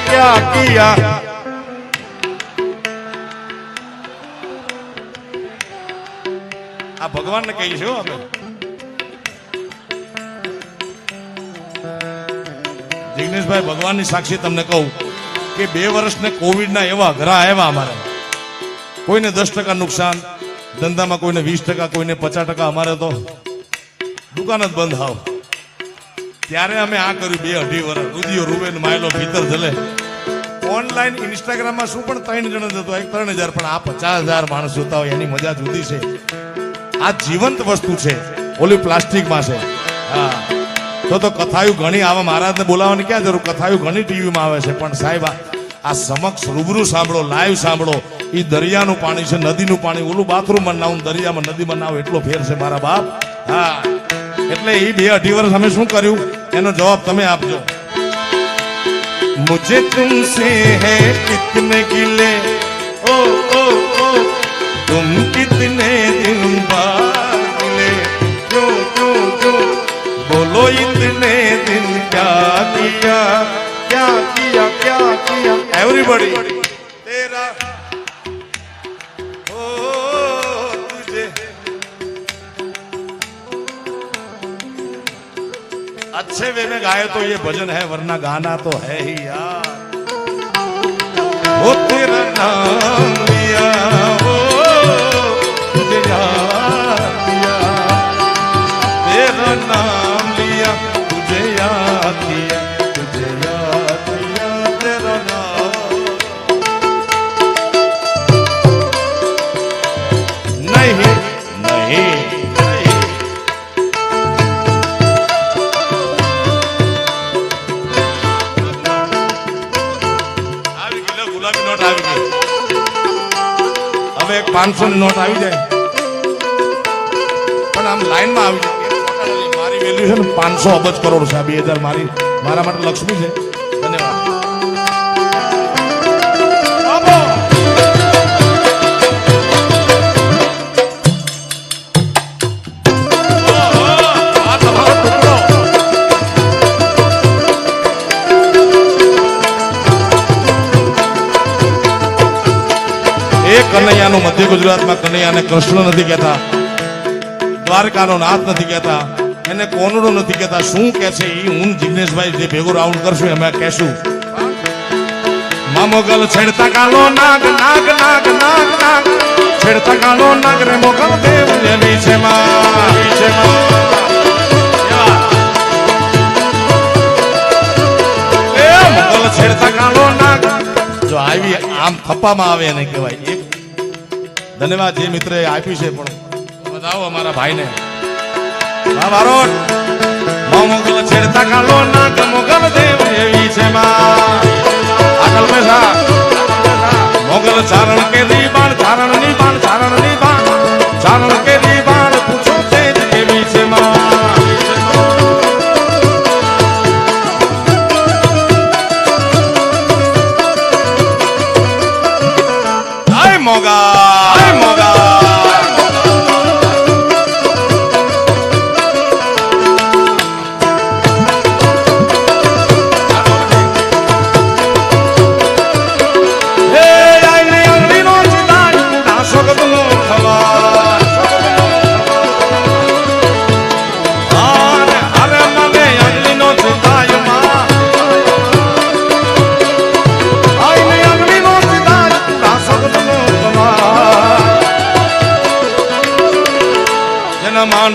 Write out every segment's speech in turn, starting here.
किया क्या किया આ ભગવાનને કહી છે હો આપણે જિગ્નેશભાઈ ભગવાનની સાક્ષી તમને કહું કે બે વર્ષને કોવિડના એવા ઘરા આવ્યા અમારે કોઈને દસ ટકા નુકસાન ધંધામાં કોઈને વીસ ટકા કોઈને પચાસ ટકા અમારે તો દુકાન જ બંધ આવ ત્યારે અમે આ કર્યું બે અઢી વર્ષ રુદિયો, રૂબેન, માયલો ભીતર જલે. ઓનલાઈન ઇન્સ્ટાગ્રામમાં શું પણ ત્રણ જણ જતો એક ત્રણ હજાર, પણ આ પચાસ હજાર માણસ જોતા હોય, એની મજા જુદી છે. આ જીવંત વસ્તુ છે, ઓલી પ્લાસ્ટિકમાં છે. હા. તો તો કથાયું ઘણી, આવે મહારાજને બોલાવવાની ક્યાં જરૂર? કથાયું ઘણી ટીવીમાં આવે છે, પણ સાહેબ, આ- સમક્ષ રૂબરૂ સાંભળો, લાઈવ સાંભળો. એ દરિયાનું પાણી છે, નદીનું પાણી. ઓલું બાથરૂમમાં નાવું, દરિયામાં નદીમાં નાવું, એટલો ફેર છે મારા બાપ. હા. એટલે એ બે અઢી વર્ષ અમે શું કર્યું? એનો જવાબ તમે આપજો. મુજે તુમસે હે કિતને ગિલે ઓ ઓ ઓ, તુમ કિતને દિન બાદ ગિલે જો જો જો, બોલો ઇતને દિન ક્યા કિયા? ક્યા કિયા ક્યા કિયા? એવરીબડી अच्छे वे में गाए तो ये भजन है वरना गाना तो है ही यार वो तेरा नाम लिया ગુલાબી નોટ આવી ગઈ. હવે એક પાંચસો ની નોટ આવી જાય. પણ આમ લાઈનમાં આવી જાય. મારી વેલ્યુ છે ને પાંચસો અબજ કરોડ છે. બે હજાર મારી મારા માટે લક્ષ્મી છે. કનૈયાનું મધ્ય ગુજરાતમાં કનૈયાને કૃષ્ણ નથી કહેતા, દ્વારકાનો નાથ નથી કહેતા, એને કોનડો નથી કહેતા. શું કે છે એ હું જિગ્નેશભાઈ જે ભેગો રાઉન્ડ કરશું, એમાં કહેશું. મામોગલ છેડતા કાલો નાગ નાગ નાગ નાગ નાગ. છેડતા કાલો નાગ રે મોગલ દેવ એની છે માં છે માં. જો આવી આમ થપ્પામાં આવે એને કહેવાય. એક ધન્યવાદ જે મિત્રે આપી છે પણ. બતાવો અમારા ભાઈને. મારો મોગલ છેડતા કાલો નાગ મોગલ દેવ એવી છે આગળ બેસા. મોગલ ચારણ કે દી બાણ ચારણની બાણ ચારણની બાણ. ચારણ કે દી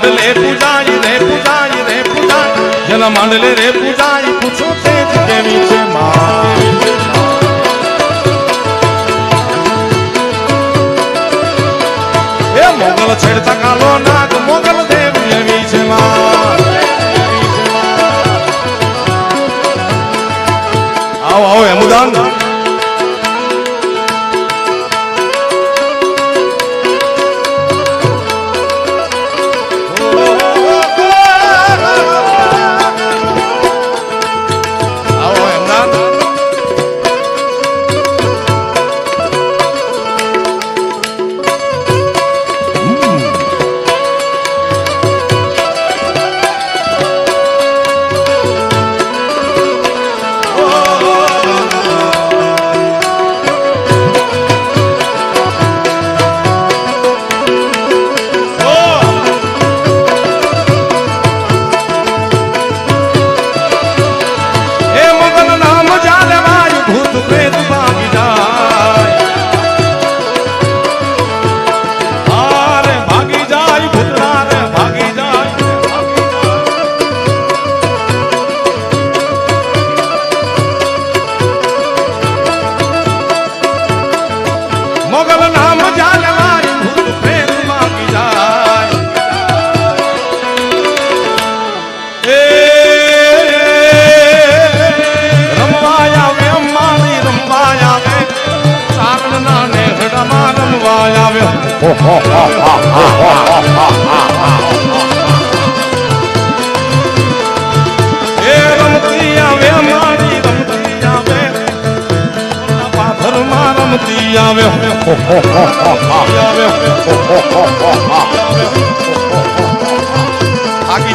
માંડલે પૂજાય રે પૂજાય રે પૂજાય જેના માંડલે રે પૂજાય પૂછો તે જ કેવી છે એ મોગલ છેડતા કાલો નાગ મોગલ દેવ એવી છે આવો આવો એમુદાન નાના નેહડામાં રમવા આવ્યો એ રમતી આવે મારી રમતી આવે પાથરમાં રમતી આવે આવે આખી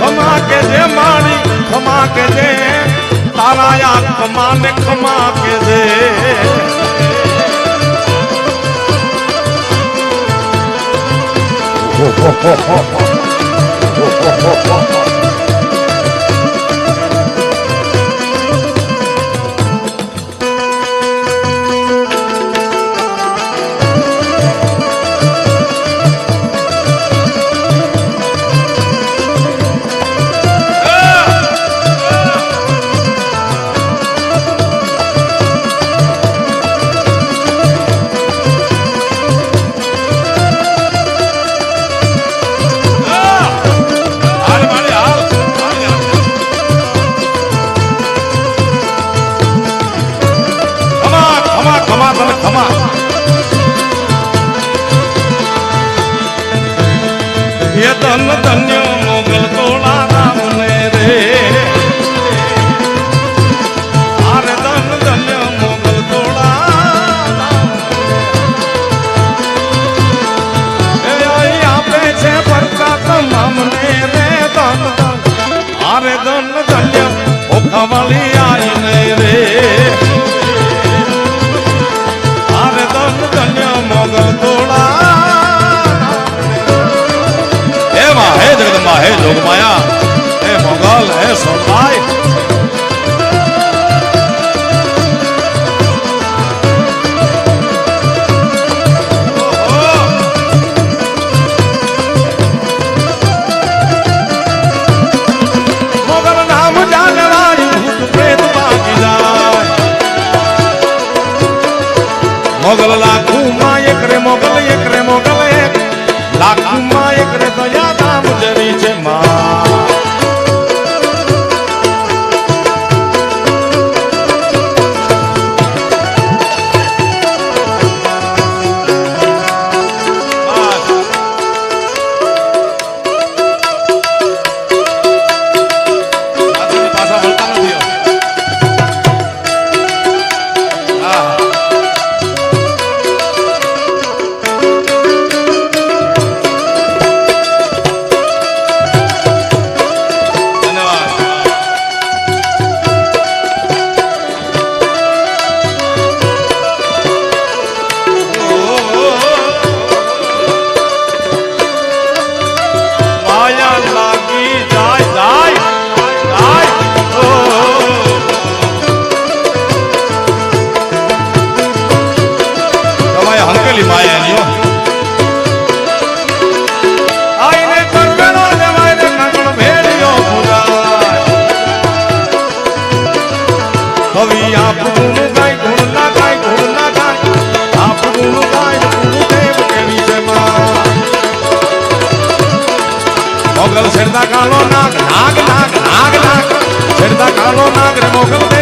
ખમા કે દે માણી ખમા કે દે તારા આત્મા ને ખમા કે દે Oh, oh, oh. 干嘛呀？કાળો નાગ નાગ નાગ નાગ નાગ. ચડતા નાગ રે મોગલ